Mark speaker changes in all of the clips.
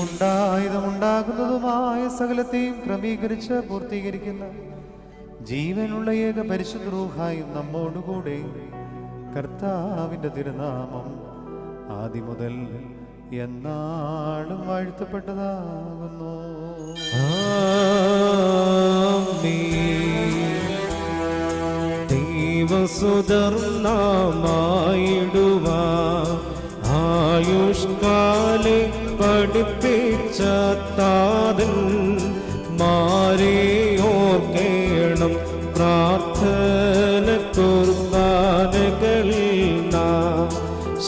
Speaker 1: ഉണ്ടായതും ഉണ്ടാകുന്നതുമായ സകലത്തെയും ക്രമീകരിച്ച് പൂർത്തീകരിക്കുന്ന ജീവനുള്ള ഏക പരിശുദ്ധ റൂഹായും നമ്മോടുകൂടെ. കർത്താവിന്റെ തിരുനാമം ആദ്യം മുതൽ എന്നാളും വാഴ്ത്തപ്പെട്ടതാകുന്നു.
Speaker 2: ദൈവസുധർണമായിടുവ ആയുഷ്കാലെ പഠിപ്പിച്ച താതൻ മാരെ ഓർക്കേണം പ്രാർത്ഥന കുർബാനകളിൽ നാം.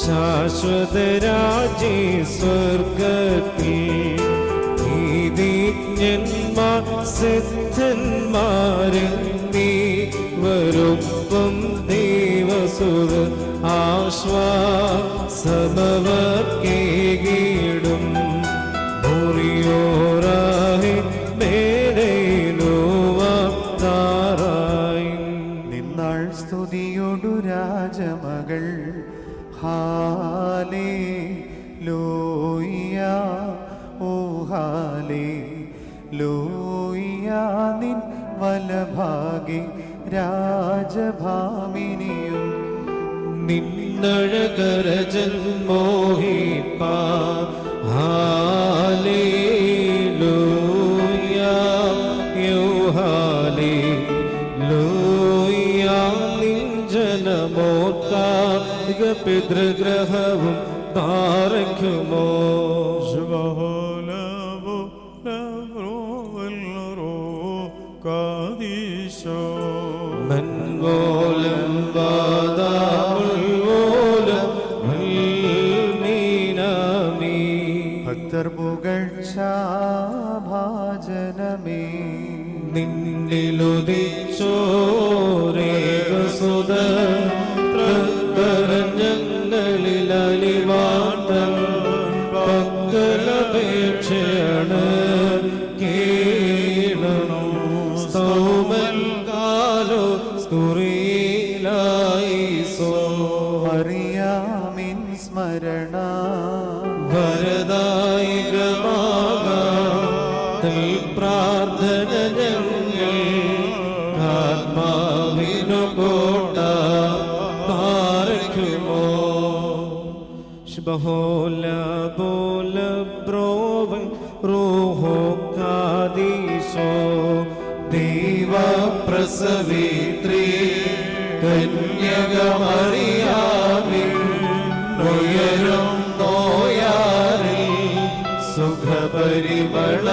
Speaker 2: ശാശ്വത രാജി സ്വർഗത്തിൽ നീതിജ്ഞന്മാർ സിദ്ധന്മാരിൽ നീ വരും. ആശ്വാസമവർക്കേകിടും മുറിയോറായി മേടയിലുവാറായി
Speaker 1: നിന്നാൾ സ്തുതിയൊടു രാജമകൾ. ഹാലേ ലോയ ഓഹാലേ ഹാലേ ലോയ നിൻ വലഭാഗി രാജഭാമിനിയും.
Speaker 2: നിന്നഴകരജൻ മോഹിപ്പ. ഹാലേലൂയ യോഹാലേ ലൂയ പിതൃഗ്രഹവും
Speaker 3: താരയ്ക്കുമോ lavro velro kadisho
Speaker 2: മൻവോലം വാദാമുൽവോലം നിന്നിലുദിച്ചോരേകസുത വരദായികമാകാം പ്രാർത്ഥന ഞങ്ങൾ ആത്മാവിനു കോട്ട പാർക്കുമോ? ശുഭോല പോല ബ്രോവൻ റോഹോ കാദീശോ ദൈവ പ്രസവിത്രീ കന്യകമറിയാമിൽ ഉയരും നോയാറിൽ സുഖപരിമളധൂപം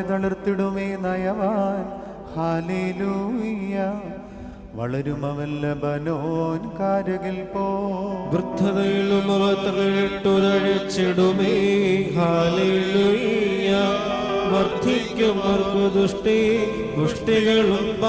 Speaker 1: പോലെ തളർത്തിടുമേ നയവാൻ. ഹാലേലൂയ്യ വളരുമവല്ല ബനോൻ കാരകിൽ പോ.
Speaker 2: വൃദ്ധതയിലും ഹാലേലൂയ്യ ദുഷ്ടി ദുഷ്ടികളും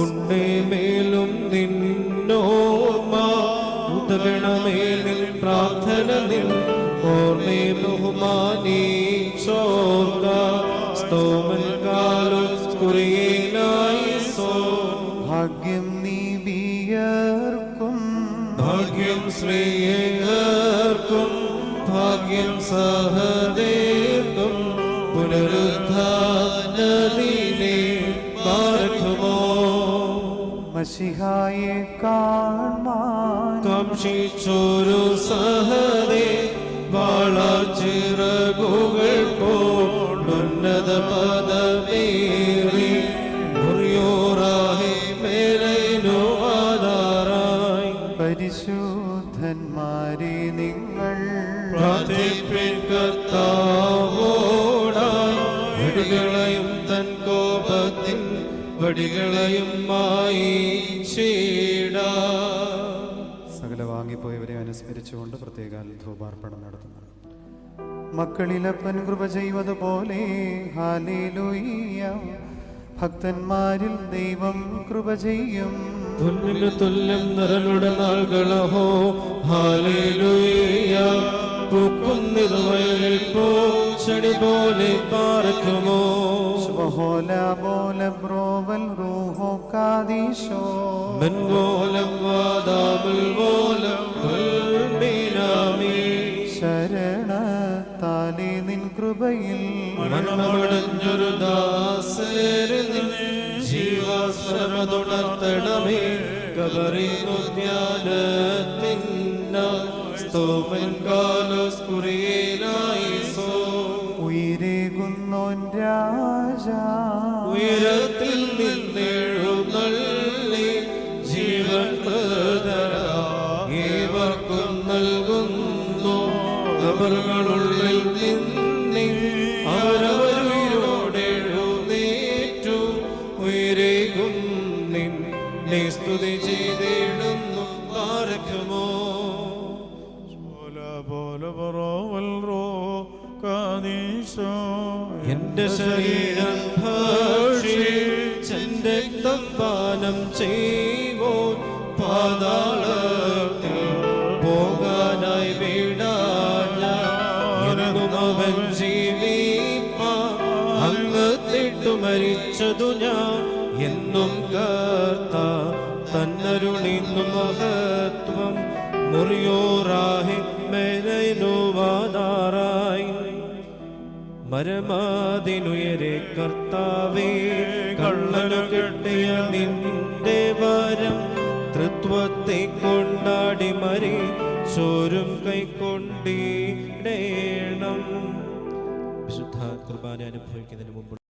Speaker 2: ഉണ്ടേ മേലും നിന്നോർമ്മ ഉതരണമേലിൽ പ്രാർത്ഥന നിൻ. ഓർമ്മേ ബഹുമാനീ ചോർക്ക സ്തോമൻ കാലു കുറിയേനായി സോ
Speaker 1: ഭാഗ്യം നീ വിയർക്കും.
Speaker 2: ഭാഗ്യം ശ്രേയർക്കും ഭാഗ്യം സഹദേർക്കും
Speaker 1: മഷിഹായെ കാൺമാൻ
Speaker 2: കാംക്ഷിച്ചൊരു സഹദേ വാളാച്ചിറകുകൾ ചീടാ.
Speaker 1: സകല വാങ്ങിപ്പോയവരെ അനുസ്മരിച്ചുകൊണ്ട് പ്രത്യേക ധൂപാർപ്പണം നടത്തുന്നു. മക്കളിലപ്പൻ കൃപ ചെയ്വതുപോലെ പോലെ ഭക്തന്മാരിൽ ദൈവം കൃപ ചെയ്യും.
Speaker 2: തുല്ലിന് തുല്യം നിറലുടെ നാളുകളഹോ ഹാലേലൂയ പൂക്കുന്നിതുവയലിൽ പോ ചെടി പോലെ പാർക്കുമോ.
Speaker 1: ബഹോല ബോല ബ്രോവൽ റൂഹോ കാദീശോ
Speaker 2: മെൻപോലം വാദാമുൽ പോലം
Speaker 1: ശരണത്താലേ നിൻ കൃപയിൽ.
Speaker 2: മരണമടഞ്ഞൊരു ദാസരിൽ ജീവാസ്വരമതുണർത്തണമേ കബറിനുദ്യാനത്തിന്ന സ്തോമൻ കാലോസ് കുറിയേനായി സോ
Speaker 1: ഉയരേകുന്നോൻ രാജാ
Speaker 2: ഉയരത്തിൽ നിന്നെഴുന്നള്ളി ജീവൻ ഏവർക്കും നൽകുന്നു. കബറുകളുള്ളിൽ നിന്നി അവരവരോടെഴുന്നേറ്റു ഉയരേകും നിന്നെ സ്തുതി ചെയ്തിടുന്നു. പാരക്കുമോ
Speaker 3: പോലെ പോലെ പറവൽ റോ കാദീശോ
Speaker 2: എന്റെ ശരീരം ഭക്ഷിച്ചെന്റെ തപ്പാനം ചെയ്വോ? പാതാളത്തിൽ പോകാനായി വീടാനും അവൻ ജീവിപ്പാ. അങ്ങത്തിട്ടു മരിച്ചതു ഞാൻ എന്നും കർത്ത. തന്നരുളിന്നു മഹത്വം മുറിയോറാഹി മരമാതിനുയരെ കർത്താവേ കള്ളനു കെട്ടിയ നിന്റെ വരം തൃത്വത്തെ കൊണ്ടാടി മരി ചോരും കൈക്കൊണ്ടിടേണം. വിശുദ്ധ കുർബാന അനുഭവിക്കുന്നതിന് മുമ്പ്